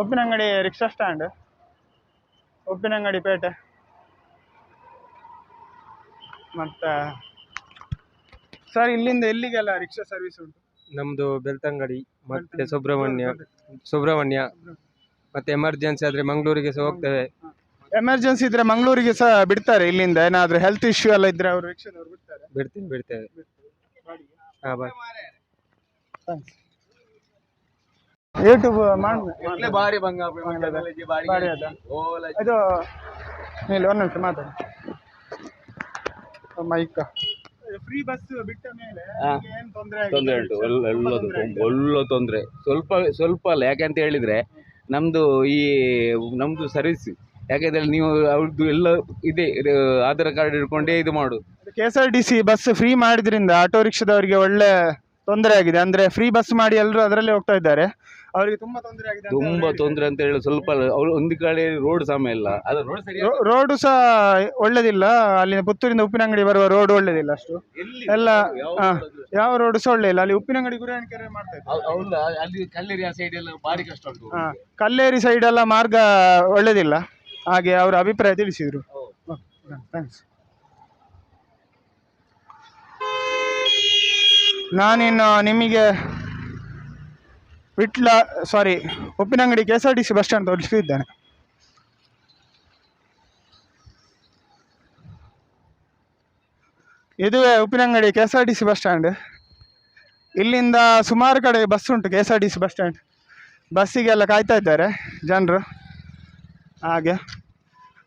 Uppinangady rickshaw stand Uppinangadi ಪೇಟೆ. ಮತ್ತೆ sir ಇಲ್ಲಿಂದ ಎಲ್ಲಿಗೆಲ್ಲ ರಿಕ್ಷಾ ಸರ್ವಿಸ್ ಉಂಟು? ನಮ್ದು ಬೆಳ್ತಂಗಡಿ ಮತ್ತೆ ಸುಬ್ರಹ್ಮಣ್ಯ ಸುಬ್ರಹ್ಮಣ್ಯ ಮತ್ತೆ ಎಮರ್ಜೆನ್ಸಿ ಆದ್ರೆ ಮಂಗಳೂರಿಗೆ ಸಹ ಹೋಗ್ತೇವೆ. ಎಮರ್ಜೆನ್ಸಿ ಇದ್ರೆ ಮಂಗಳೂರಿಗೆ ಸಹ ಬಿಡ್ತಾರೆ ಇಲ್ಲಿಂದ ಏನಾದ್ರೂ ಹೆಲ್ತ್ ಇಶ್ಯೂ ಎಲ್ಲ ಇದ್ರೆ ಅವರು ರಿಕ್ಷಾದವ್ರು ಬಿಡ್ತಾರೆ. ಬಿಡ್ತೇವೆ. ಬಿಡ್ತೇವೆ. ಹಾ ಬಾಯ್ ಯೂಟ್ಯೂಬ್ ಅದ. ಇದು ಇಲ್ಲಿ ಒಂದು ನಿಮಿಷ ಮಾತಾಡಿ. ಮೈಕ ಫ್ರೀ ಬಸ್ ಬಿಟ್ಟ ಮೇಲೆ ಏನು ತೊಂದರೆ ತೊಂದರೆ ಉಂಟು. ಎಲ್ಲ ಎಲ್ಲದು ಒಳ್ಳೆ ತೊಂದರೆ. ಸ್ವಲ್ಪ ಸ್ವಲ್ಪ ಅಲ್ಲ. ಯಾಕೆ ಅಂತ ಹೇಳಿದ್ರೆ ನಮ್ದು ಈ ನಮ್ದು ಸರ್ವಿಸ್ ಯಾಕೆಂದ್ರೆ ನೀವು ಅವ್ರದ್ದು ಎಲ್ಲ ಇದೆ. ಇದು ಆಧಾರ್ ಕಾರ್ಡ್ ಇಟ್ಕೊಂಡೇ ಇದು ಮಾಡು. K S R T C bus free ಮಾಡಿದ್ರಿಂದ ಆಟೋ ರಿಕ್ಷಾದವರಿಗೆ ಒಳ್ಳೆ ತೊಂದರೆ ಆಗಿದೆ. ಅಂದ್ರೆ ಫ್ರೀ ಬಸ್ ಮಾಡಿ ಎಲ್ಲರೂ ಅದರಲ್ಲೇ ಹೋಗ್ತಾ ಇದ್ದಾರೆ. ಅವರಿಗೆ ತುಂಬಾ ತೊಂದರೆ ಆಗಿದೆ ಅಂತ ತುಂಬಾ ತೊಂದರೆ ಅಂತ ಹೇಳಿ ಸ್ವಲ್ಪ ಅವರು ಒಂದು ಕಡೆ ರೋಡ್ ಸಮಯ ಇಲ್ಲ. ಅದು ರೋಡ್ ಸರಿ ರೋ- ರೋಡು ಸಹ ಒಳ್ಳೇದಿಲ್ಲ. ಅಲ್ಲಿ ಪುತ್ತೂರಿಂದ ಉಪ್ಪಿನಂಗಡಿ ಬರುವ ರೋಡ್ ಒಳ್ಳೇದಿಲ್ಲ ಅಷ್ಟು. ಎಲ್ಲ? ಹಾ, ಯಾವ ರೋಡ್ ಸಹ ಒಳ್ಳೆ ಇಲ್ಲ ಅಲ್ಲಿ ಉಪ್ಪಿನಂಗಡಿ ಗುರಾಯಣಕೆರೆ ಮಾಡ್ತಾ ಇದ್ದಾರೆ. ಹೌದಾ ಅಲ್ಲಿ ಕಲ್ಲೇರಿ ಆ ಸೈಡ್ ಎಲ್ಲ ಭಾರಿ ಕಷ್ಟ ಉಂಟು ಹಾ, ಕಲ್ಲೇರಿ ಸೈಡ್ ಎಲ್ಲ ಮಾರ್ಗ ಒಳ್ಳೇದಿಲ್ಲ. ಹಾಗೆ ಅವರ ಅಭಿಪ್ರಾಯ ತಿಳಿಸಿದ್ರು. ಥ್ಯಾಂಕ್ಸ್ ನಾನಿನ್ನು ನಿಮಗೆ Vitla sorry Uppinangadi K S R T C bus stand ತೋರಿಸಿದ್ದೇನೆ ಇದುವೇ Uppinangadi K S R T C bus stand ಇಲ್ಲಿಂದ ಸುಮಾರು ಕಡೆ ಬಸ್ ಉಂಟು K S R T C bus stand ಬಸ್ಸಿಗೆಲ್ಲ ಕಾಯ್ತಾ ಇದ್ದಾರೆ ಜನರು. ಹಾಗೆ.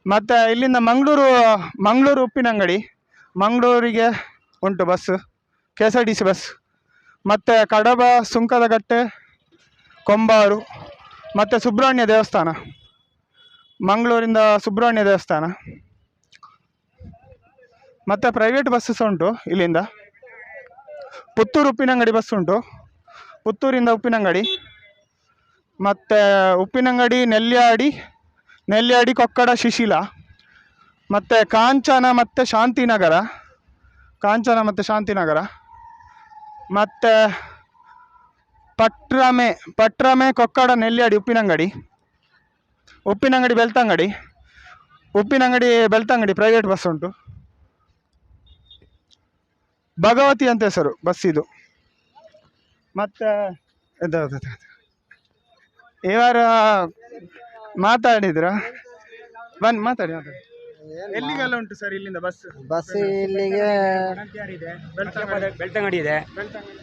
ಮತ್ತು ಇಲ್ಲಿಂದ ಮಂಗಳೂರು ಮಂಗಳೂರು ಉಪ್ಪಿನಂಗಡಿ, ಮಂಗಳೂರಿಗೆ ಉಂಟು bus K S R T C bus. ಮತ್ತು ಕಡಬ ಸುಂಕದಕಟ್ಟೆ ಕೊಂಬಾರು, ಮತ್ತು ಸುಬ್ರಹ್ಮಣ್ಯ ದೇವಸ್ಥಾನ. ಮಂಗಳೂರಿಂದ ಸುಬ್ರಹ್ಮಣ್ಯ ದೇವಸ್ಥಾನ. ಮತ್ತು ಪ್ರೈವೇಟ್ ಬಸ್ ಸಹ ಉಂಟು ಇಲ್ಲಿಂದ. ಪುತ್ತೂರು ಉಪ್ಪಿನಂಗಡಿ ಬಸ್ ಉಂಟು. ಪುತ್ತೂರಿಂದ ಉಪ್ಪಿನಂಗಡಿ. ಮತ್ತು ಉಪ್ಪಿನಂಗಡಿ ನೆಲ್ಯಾಡಿ ನೆಲ್ಯಾಡಿ ಕೊಕ್ಕಡ, ಶಿಶಿಲ. ಮತ್ತು ಕಾಂಚನ ಮತ್ತು ಶಾಂತಿನಗರ. ಕಾಂಚನ ಮತ್ತು ಶಾಂತಿನಗರ. ಮತ್ತು ಪಟ್ರಮೆ ಪಟ್ರಮೆ ಕೊಕ್ಕಡ ನೆಲ್ಯಾಡಿ ಉಪ್ಪಿನಂಗಡಿ. ಉಪ್ಪಿನಂಗಡಿ ಬೆಳ್ತಂಗಡಿ. ಉಪ್ಪಿನಂಗಡಿ ಬೆಳ್ತಂಗಡಿ ಪ್ರೈವೇಟ್ ಬಸ್ ಉಂಟು. ಭಗವತಿ ಅಂತ ಹೆಸರು ಬಸ್ ಇದು. ಮತ್ತು. ಇವರು ಮಾತಾಡಿದ್ರ? ಬನ್ನಿ, ಮಾತಾಡಿ ಮಾತಾಡಿ. ಎಲ್ಲಿಗೆಲ್ಲ ಉಂಟು ಸರ್ ಇಲ್ಲಿಂದ ಬಸ್ ಬಸ್ ಇಲ್ಲಿಗೆ ಬೆಳ್ತಂಗಡಿ. ಇದೆ.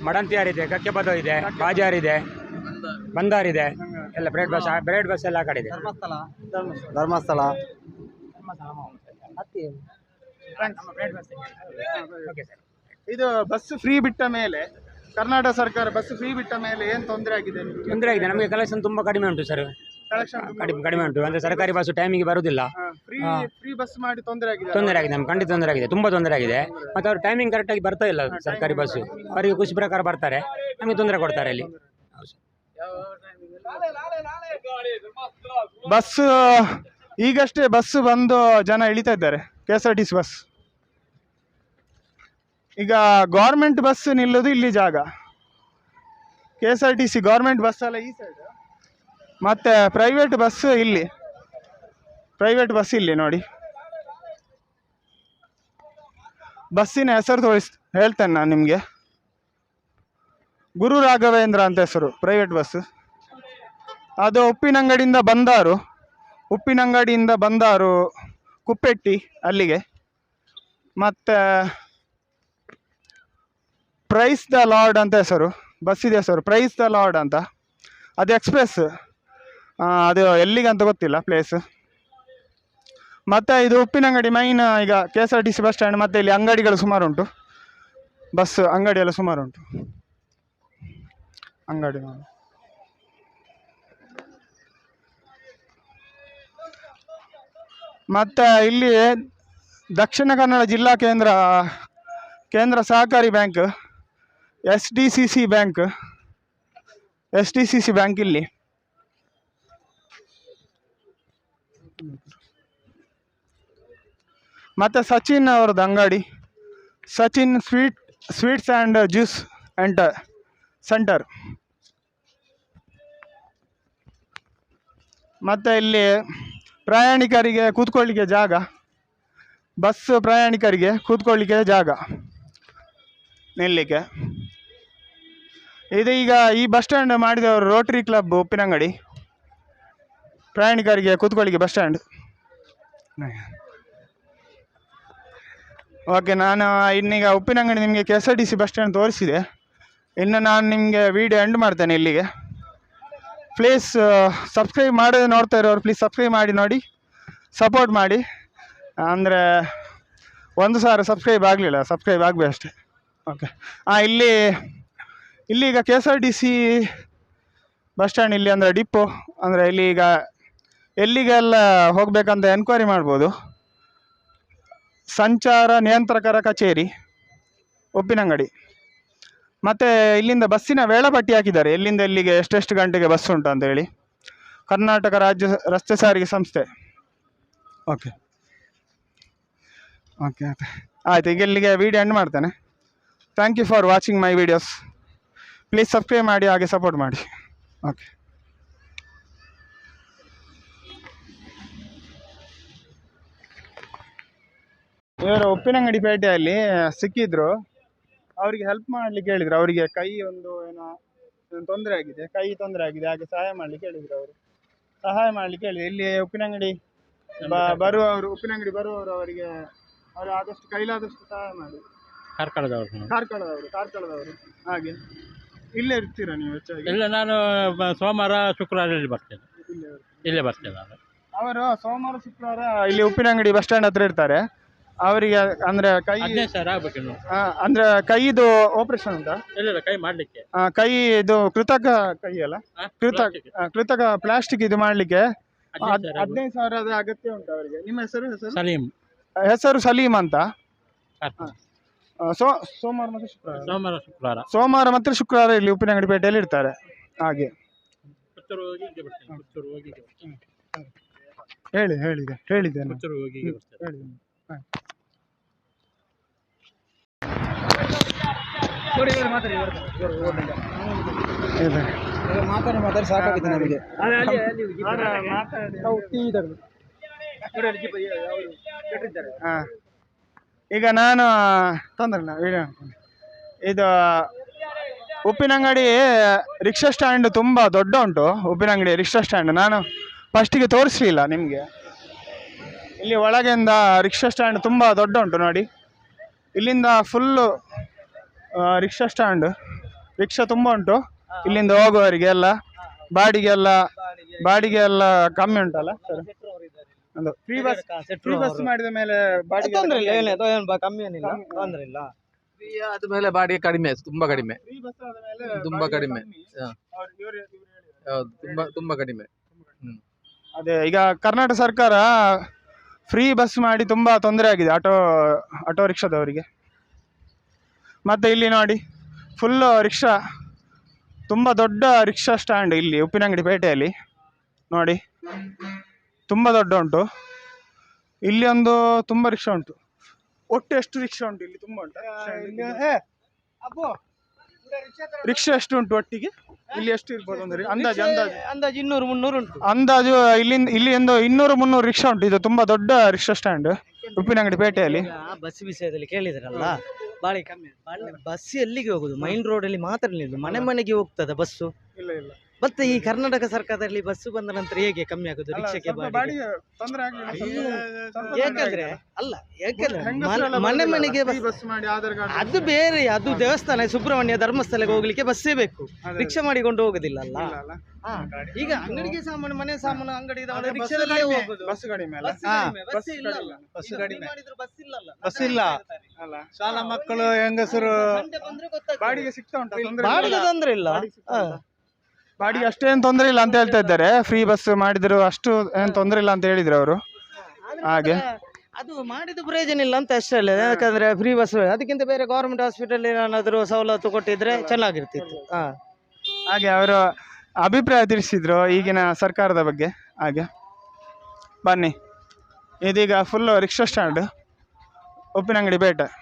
ಮಡಂತಿಯಾರ್ ಇದೆ ಕಕ್ಕೆಪದ ಇದೆ ಬಾಜಾರ್ ಇದೆ ಬಂದಾರ್ ಇದೆ. ಎಲ್ಲ ಬ್ರೇಡ್ ಬಸ್ ಬ್ರೇಡ್ ಬಸ್ ಎಲ್ಲ ಆ ಕಡೆ ಇದೆ. ಧರ್ಮಸ್ಥಳ. ಇದು ಬಸ್ ಫ್ರೀ ಬಿಟ್ಟ ಮೇಲೆ ಕರ್ನಾಟಕ ಸರ್ಕಾರ ಬಸ್ ಫ್ರೀ ಬಿಟ್ಟ ಮೇಲೆ ಏನು ತೊಂದರೆ ಆಗಿದೆ ತೊಂದರೆ ಆಗಿದೆ. ನಮಗೆ ಕಲೆಕ್ಷನ್ ತುಂಬ ಕಡಿಮೆ ಉಂಟು ಸರ್ ಕಡಿಮೆ ಕಡಿಮೆ ಉಂಟು. ಅಂದರೆ ಸರ್ಕಾರಿ ಬಸ್ಸು ಟೈಮಿಗೆ ಬರುವುದಿಲ್ಲ ಫ್ರೀ ಫ್ರೀ ಬಸ್ ಮಾಡಿ ತೊಂದರೆ ಆಗಿದೆ ತೊಂದರೆ ಆಗಿದೆ ನಮ್ಗೆ. ಖಂಡಿತ ತೊಂದರೆ ಆಗಿದೆ. ತುಂಬಾ ತೊಂದರೆ ಆಗಿದೆ. ಮತ್ತು ಅವ್ರು ಟೈಮಿಂಗ್ ಕರೆಕ್ಟಾಗಿ ಬರ್ತಾ ಇಲ್ಲ ಸರ್ಕಾರಿ ಬಸ್ಸು ಅವರಿಗೆ ಖುಷಿ ಪ್ರಕಾರ ಬರ್ತಾರೆ. ನಮಗೆ ತೊಂದರೆ ಕೊಡ್ತಾರೆ ಅಲ್ಲಿ. ಬಸ್ ಈಗಷ್ಟೇ ಬಸ್ ಬಂದು ಜನ ಇಳಿತಾ ಇದ್ದಾರೆ. K S R T C bus ಈಗ ಗೌರ್ಮೆಂಟ್ ಬಸ್ ನಿಲ್ಲೋದು ಇಲ್ಲಿ ಜಾಗ. K S R T C government bus ಅಲ್ಲ ಈ ಸೈಡ್ ಮತ್ತು ಪ್ರೈವೇಟ್ ಬಸ್ ಇಲ್ಲಿ. ಪ್ರೈವೇಟ್ ಬಸ್ ಇಲ್ಲಿ ನೋಡಿ. ಬಸ್ಸಿನ ಹೆಸರು ತೋರಿಸ್, ಹೇಳ್ತೇನೆ ನಾನು ನಿಮಗೆ. ಗುರು ರಾಘವೇಂದ್ರ ಅಂತ ಹೆಸರು ಪ್ರೈವೇಟ್ ಬಸ್ ಅದು ಉಪ್ಪಿನಂಗಡಿಯಿಂದ ಬಂದಾರು. ಉಪ್ಪಿನಂಗಡಿಯಿಂದ ಬಂದಾರು ಕುಪ್ಪೆಟ್ಟಿ ಅಲ್ಲಿಗೆ. ಮತ್ತು ಪ್ರೈಸ್ ದ ಲಾರ್ಡ್ ಅಂತ ಹೆಸರು ಬಸ್ಸಿದೆ ಹೆಸರು ಪ್ರೈಸ್ ದ ಲಾರ್ಡ್ ಅಂತ. ಅದು ಎಕ್ಸ್ಪ್ರೆಸ್ ಅದು ಎಲ್ಲಿಗೆ ಅಂತ ಗೊತ್ತಿಲ್ಲ ಪ್ಲೇಸ್ ಮತ್ತು ಇದು ಉಪ್ಪಿನಂಗಡಿ ಮೈನ್ ಈಗ K S R T C bus stand ಮತ್ತು ಇಲ್ಲಿ ಅಂಗಡಿಗಳು ಸುಮಾರು ಉಂಟು. ಬಸ್ ಅಂಗಡಿ ಎಲ್ಲ ಸುಮಾರು ಉಂಟು. ಅಂಗಡಿ ಮತ್ತು ಇಲ್ಲಿ ದಕ್ಷಿಣ ಕನ್ನಡ ಜಿಲ್ಲಾ ಕೇಂದ್ರ ಕೇಂದ್ರ ಸಹಕಾರಿ bank S D C C bank S D C C bank ಇಲ್ಲಿ. ಮತ್ತು ಸಚಿನ್ ಅವ್ರದ್ದು ಅಂಗಡಿ. Sachin sweet, sweets and juice enter centre. ಮತ್ತು ಇಲ್ಲಿ ಪ್ರಯಾಣಿಕರಿಗೆ ಕೂತ್ಕೊಳ್ಳಿಕ್ಕೆ ಜಾಗ. ಬಸ್ ಪ್ರಯಾಣಿಕರಿಗೆ ಕೂತ್ಕೊಳ್ಳಿಕ್ಕೆ ಜಾಗ. ನಿಲ್ಲಿಕ್ಕೆ. ಇದು ಈಗ ಈ ಬಸ್ ಸ್ಟ್ಯಾಂಡ್ ಮಾಡಿದವರು ರೋಟರಿ ಕ್ಲಬ್ ಉಪ್ಪಿನಂಗಡಿ. ಪ್ರಯಾಣಿಕರಿಗೆ, ಕೂತ್ಕೊಳ್ಳಿಕ್ಕೆ ಬಸ್ ಸ್ಟ್ಯಾಂಡ್ ಓಕೆ ನಾನು ಇನ್ನೀಗ ಉಪ್ಪಿನಂಗಡಿ ನಿಮಗೆ K S R T C bus stand ತೋರಿಸಿದೆ. ಇನ್ನು ನಾನು ನಿಮಗೆ ವಿಡಿಯೋ ಎಂಡ್ ಮಾಡ್ತೇನೆ ಇಲ್ಲಿಗೆ. ಪ್ಲೀಸ್ ಸಬ್ಸ್ಕ್ರೈಬ್ ಮಾಡೋದು ನೋಡ್ತಾ ಇರೋರು ಪ್ಲೀಸ್ ಸಬ್ಸ್ಕ್ರೈಬ್ ಮಾಡಿ, ನೋಡಿ ಸಪೋರ್ಟ್ ಮಾಡಿ. ಅಂದರೆ, ಒಂದು ಸಾವಿರ ಸಬ್ಸ್ಕ್ರೈಬ್ ಆಗಲಿಲ್ಲ ಸಬ್ಸ್ಕ್ರೈಬ್ ಆಗಬೇಕು ಅಷ್ಟೇ. ಓಕೆ ಹಾಂ ಇಲ್ಲಿ ಇಲ್ಲಿ ಈಗ K S R T C bus stand ಇಲ್ಲಿ ಅಂದರೆ ಡಿಪ್ಪು ಅಂದರೆ ಇಲ್ಲಿ ಈಗ ಎಲ್ಲಿಗೆಲ್ಲ ಹೋಗಬೇಕಂತ ಎನ್ಕ್ವೈರಿ ಮಾಡ್ಬೋದು. ಸಂಚಾರ ನಿಯಂತ್ರಕರ ಕಚೇರಿ ಉಪ್ಪಿನಂಗಡಿ. ಮತ್ತು ಇಲ್ಲಿಂದ ಬಸ್ಸಿನ ವೇಳಾಪಟ್ಟಿ ಹಾಕಿದ್ದಾರೆ. ಎಲ್ಲಿಂದ ಎಲ್ಲಿಗೆ ಎಷ್ಟೆಷ್ಟು ಗಂಟೆಗೆ ಬಸ್ ಉಂಟು ಅಂತ ಹೇಳಿ. ಕರ್ನಾಟಕ ರಾಜ್ಯ ರಸ್ತೆ ಸಾರಿಗೆ ಸಂಸ್ಥೆ. ಓಕೆ. ಓಕೆ ಓಕೆ ಆಯಿತು ಈಗ ಇಲ್ಲಿಗೆ ವಿಡಿಯೋ ಎಂಡ್ ಮಾಡ್ತೇನೆ. Thank you for watching my videos please subscribe ಮಾಡಿ ಹಾಗೆ ಸಪೋರ್ಟ್ ಮಾಡಿ. ಓಕೆ. ಇವರು ಉಪ್ಪಿನಂಗಡಿ ಪೇಟೆಯಲ್ಲಿ ಸಿಕ್ಕಿದ್ರು. ಅವರಿಗೆ ಹೆಲ್ಪ್ ಮಾಡ್ಲಿಕ್ಕೆ ಹೇಳಿದ್ರು. ಅವರಿಗೆ ಕೈ ಒಂದು ಏನೋ ತೊಂದರೆ ಆಗಿದೆ ಕೈ ತೊಂದರೆ ಆಗಿದೆ ಹಾಗೆ ಸಹಾಯ ಮಾಡ್ಲಿಕ್ಕೆ ಹೇಳಿದ್ರು ಅವರು. ಸಹಾಯ ಮಾಡ್ಲಿಕ್ಕೆ ಹೇಳಿದ್ರು. ಇಲ್ಲಿ ಉಪ್ಪಿನಂಗಡಿ ಬರುವವರು ಉಪ್ಪಿನಂಗಡಿ ಬರುವವರು ಅವರಿಗೆ ಅವರು ಆದಷ್ಟು ಕೈಲಾದಷ್ಟು ಸಹಾಯ ಮಾಡಿ. ಕಾರ್ಕಳದವರು. ಕಾರ್ಕಳದವರು ಕಾರ್ಕಳದವರು. ಹಾಗೆ. ಇಲ್ಲೇ ಇರ್ತೀರಾ ನೀವು ಹೆಚ್ಚಾಗಿ? ಇಲ್ಲ ನಾನು ಸೋಮವಾರ ಶುಕ್ರವಾರ ಇಲ್ಲಿ ಬರ್ತೇನೆ. ಇಲ್ಲೇ ಬರ್ತೇನೆ ನಾನು. ಅವರು ಸೋಮವಾರ ಶುಕ್ರವಾರ ಇಲ್ಲಿ ಉಪ್ಪಿನಂಗಡಿ ಬಸ್ ಸ್ಟ್ಯಾಂಡ್ ಹತ್ರ ಇರ್ತಾರೆ. ಅವರಿಗೆ ಅಂದ್ರೆ ಕೈ ಹದಿನೈದು ಸಾವಿರ ಆಗ್ಬೇಕು ಆ, ಅಂದ್ರೆ ಕೈದು ಆಪರೇಷನ್ ಉಂಟಾ? ಇಲ್ಲ ಇಲ್ಲ ಕೈ ಮಾಡ್ಲಿಕ್ಕೆ. ಆ, ಕೈ ಇದು ಕೃತಕ ಕೈ ಅಲ್ಲ? ಕೃತಕ plastic. ಆ, ಕೃತಕ ಪ್ಲಾಸ್ಟಿಕ್ ಇದು ಮಾಡ್ಲಿಕ್ಕೆ ಹದಿನೈದು ಸಾವಿರ ಆಗ್ಬೇಕು. ಹದಿನೈದು ಸಾವಿರದ ಅಗತ್ಯ ಉಂಟು ಅವರಿಗೆ? ನಿಮ್ಮ ಹೆಸರು ಹೆಸರು? ಸಲೀಂ ಹೆಸರು ಸಲೀಮ್ ಅಂತ. ಆ, ಸೋ ಸೋಮವಾರ ಮತ್ತು ಶುಕ್ರವಾರ. ಸೋಮವಾರ ಶುಕ್ರವಾರ. ಸೋಮವಾರ ಮತ್ತು ಶುಕ್ರವಾರ ಇಲ್ಲಿ ಉಪ್ಪಿನಂಗಡಿ ಪೇಟೆಯಲ್ಲಿ ಇರ್ತಾರೆ. ಹಾಗೆ. ಪುತ್ತೂರು ಹೋಗಿ ಹೀಗೆ ಬರ್ತೇನೆ ಪುತ್ತೂರು ಹೋಗಿ ಹೀಗೆ ಬರ್ತೇನೆ. ಹೇಳಿ ಹೇಳಿದೆ ಹೇಳಿದ್ದೇನೆ ಪುತ್ತೂರು ಹೋಗಿ ಹೀಗೆ ಬರ್ತೇನೆ. ಹೇಳಿದ್ದೇನೆ ಆಯ್ತು. ಮಾತಾಡಿ ಮಾತಾಡಿ. ಸಾಕಾಗಿದೆ ನಮಗೆ. ಹಾಂ. ಈಗ ನಾನು ತೊಂದ್ರೆ ಇಲ್ಲ ವಿಡಿಯೋ ಇದು ಉಪ್ಪಿನಂಗಡಿ ರಿಕ್ಷಾ ಸ್ಟ್ಯಾಂಡ್ ತುಂಬ ದೊಡ್ಡ ಉಂಟು ಉಪ್ಪಿನಂಗಡಿ ರಿಕ್ಷಾ ಸ್ಟ್ಯಾಂಡ್. ನಾನು ಫಸ್ಟಿಗೆ ತೋರಿಸಲಿಲ್ಲ ನಿಮಗೆ. ಇಲ್ಲಿ ಒಳಗಿಂದ ರಿಕ್ಷಾ ಸ್ಟ್ಯಾಂಡ್ ತುಂಬ ದೊಡ್ಡ ಉಂಟು ನೋಡಿ. ಇಲ್ಲಿಂದ ಫುಲ್ಲು ರಿಕ್ಷಾ ಸ್ಟ್ಯಾಂಡ್. ರಿಕ್ಷಾ ತುಂಬ ಉಂಟು. ಇಲ್ಲಿಂದ ಹೋಗುವವರಿಗೆ ಎಲ್ಲ ಬಾಡಿಗೆ ಎಲ್ಲ ಬಾಡಿಗೆ ಎಲ್ಲ ಕಮ್ಮಿ ಉಂಟಲ್ಲ ಸರ್ ಒಂದು ಫ್ರೀ ಬಸ್ ಫ್ರೀ ಬಸ್ ಮಾಡಿದ ಮೇಲೆ ಬಾಡಿಗೆ ತೊಂದ್ರೆ ಇಲ್ಲ ಏನಿಲ್ಲ ಏನು ಬ- ಕಮ್ಮಿ ಏನಿಲ್ಲ ತೊಂದ್ರೆ ಇಲ್ಲ. ಆದ ಮೇಲೆ ಬಾಡಿಗೆ ಕಡಿಮೆ ತುಂಬಾ ಕಡಿಮೆ. ಫ್ರೀ ಬಸ್ ಆದ ಮೇಲೆ ತುಂಬಾ ಕಡಿಮೆ. ಹಾ. ಹೌದು ತುಂಬಾ ತುಂಬಾ ಕಡಿಮೆ. ಅದೇ ಈಗ ಕರ್ನಾಟಕ ಸರ್ಕಾರ ಫ್ರೀ ಬಸ್ ಮಾಡಿ ತುಂಬಾ ತೊಂದರೆ ಆಗಿದೆ ಆಟೋ ಆಟೋ ರಿಕ್ಷಾದವರಿಗೆ. ಮತ್ತು ಇಲ್ಲಿ ನೋಡಿ ಫುಲ್ಲು ರಿಕ್ಷಾ ತುಂಬ ದೊಡ್ಡ ರಿಕ್ಷಾ ಸ್ಟ್ಯಾಂಡ್ ಇಲ್ಲಿ ಉಪ್ಪಿನಂಗಡಿ ಪೇಟೆಯಲ್ಲಿ. ನೋಡಿ ತುಂಬ ದೊಡ್ಡ ಉಂಟು. ಇಲ್ಲಿ ಒಂದು ತುಂಬ ರಿಕ್ಷಾ ಉಂಟು. ಒಟ್ಟು ಎಷ್ಟು ರಿಕ್ಷಾ ಉಂಟು ಇಲ್ಲಿ ತುಂಬ ಉಂಟು? ರಿಕ್ಷಾ ಎಷ್ಟು ಉಂಟು ಒಟ್ಟಿಗೆ? ಇಲ್ಲಿ ಎಷ್ಟು ಇರ್ಬೋದು ಅಂದ್ರೆ? ಅಂದಾಜು ಅಂದಾಜು. ಅಂದಾಜು ಇನ್ನೂರು ಮುನ್ನೂರು ಉಂಟು. ಅಂದಾಜು ಇಲ್ಲಿಂದ ಇಲ್ಲಿ ಒಂದು ಇನ್ನೂರು ಮುನ್ನೂರು ರಿಕ್ಷಾ ಉಂಟು. ಇದು ತುಂಬಾ ದೊಡ್ಡ ರಿಕ್ಷಾ ಸ್ಟ್ಯಾಂಡ್ ಉಪ್ಪಿನಂಗಡಿ ಪೇಟೆಯಲ್ಲಿ. ಬಸ್ ವಿಷಯದಲ್ಲಿ ಕೇಳಿದ್ರಲ್ಲ? ಕಮ್ಮಿ. ಬಸ್ ಎಲ್ಲಿಗೆ ಹೋಗುದು? ಮೈನ್ ರೋಡ್ ಅಲ್ಲಿ ಮಾತ್ರ ನಿಲ್ಲುದು ಮನೆ ಮನೆಗೆ ಹೋಗ್ತದ ಬಸ್ಸು? ಇಲ್ಲ ಇಲ್ಲ. ಮತ್ತೆ ಈ ಕರ್ನಾಟಕ ಸರ್ಕಾರದಲ್ಲಿ ಬಸ್ ಬಂದ ನಂತರ ಹೇಗೆ ಕಮ್ಮಿ ಆಗುದು ರಿಕ್ಷಕ್ಕೆ ಬಾಡಿಗೆ? ತೊಂದರೆ ಯಾಕಂದ್ರೆ ಅಲ್ಲ ಯಾಕಂದ್ರೆ ಮನೆ- ಮನೆ ಮನೆಗೆ ಬಸ್ ಮಾಡಿ ಆಧಾರ್ ಕಾರ್ಡ್ ಅದು ಬೇರೆ ಅದು ದೇವಸ್ಥಾನ ಸುಬ್ರಹ್ಮಣ್ಯ ಧರ್ಮಸ್ಥಳಕ್ಕೆ ಹೋಗ್ಲಿಕ್ಕೆ ಬಸ್ಸೇ ಬೇಕು. ರಿಕ್ಷಾ ಮಾಡಿಕೊಂಡು ಹೋಗುದಿಲ್ಲ ಅಲ್ಲ. ಈಗ ಅಂಗಡಿಗೆ ಸಾಮಾನು ಮನೆ ಸಾಮಾನು ಅಂಗಡಿ ಇದಾವೆ, ರಿಕ್ಷಾದಲ್ಲೇ ಹೋಗುದು. ಬಸ್ ಕಡಿಮೆ ಇಲ್ಲ. ಬಸ್ ಕಡಿಮೆ ಬಸ್ ಇಲ್ಲ. ಶಾಲಾ ಮಕ್ಕಳು ಹೆಂಗಸರು. ಬಾಡಿಗೆ ಸಿಗ್ತಾ ಉಂಟು ತೊಂದರೆ ಬಾಡಿಗೆ ತೊಂದ್ರೆ ಇಲ್ಲ. ಬಾಡಿಗೆ ಅಷ್ಟೇನು ತೊಂದರೆ ಇಲ್ಲ ಅಂತ ಹೇಳ್ತಾ ಇದ್ದಾರೆ. ಫ್ರೀ ಬಸ್ ಮಾಡಿದ್ರು ಅಷ್ಟು ಏನು ತೊಂದರೆ ಇಲ್ಲ ಅಂತ ಹೇಳಿದ್ರು ಅವರು. ಹಾಗೆ. ಅದು ಮಾಡಿದ ಪ್ರಯೋಜನ ಇಲ್ಲ ಅಂತ ಅಷ್ಟೇ ಅಲ್ಲ. ಯಾಕಂದ್ರೆ ಫ್ರೀ ಬಸ್ ಅದಕ್ಕಿಂತ ಬೇರೆ ಗೌರ್ಮೆಂಟ್ ಹಾಸ್ಪಿಟಲ್ ಏನಾದರೂ ಸವಲತ್ತು ಕೊಟ್ಟಿದ್ರೆ ಚೆನ್ನಾಗಿರ್ತಿತ್ತು. ಹಾ. ಹಾಗೆ ಅವರು ಅಭಿಪ್ರಾಯ ತಿಳಿಸಿದ್ರು ಈಗಿನ ಸರ್ಕಾರದ ಬಗ್ಗೆ. ಹಾಗೆ. ಬನ್ನಿ. ಇದೀಗ ಫುಲ್ಲು ರಿಕ್ಷಾ ಸ್ಟ್ಯಾಂಡ್ ಉಪ್ಪಿನಂಗಡಿ ಬೇಟೆ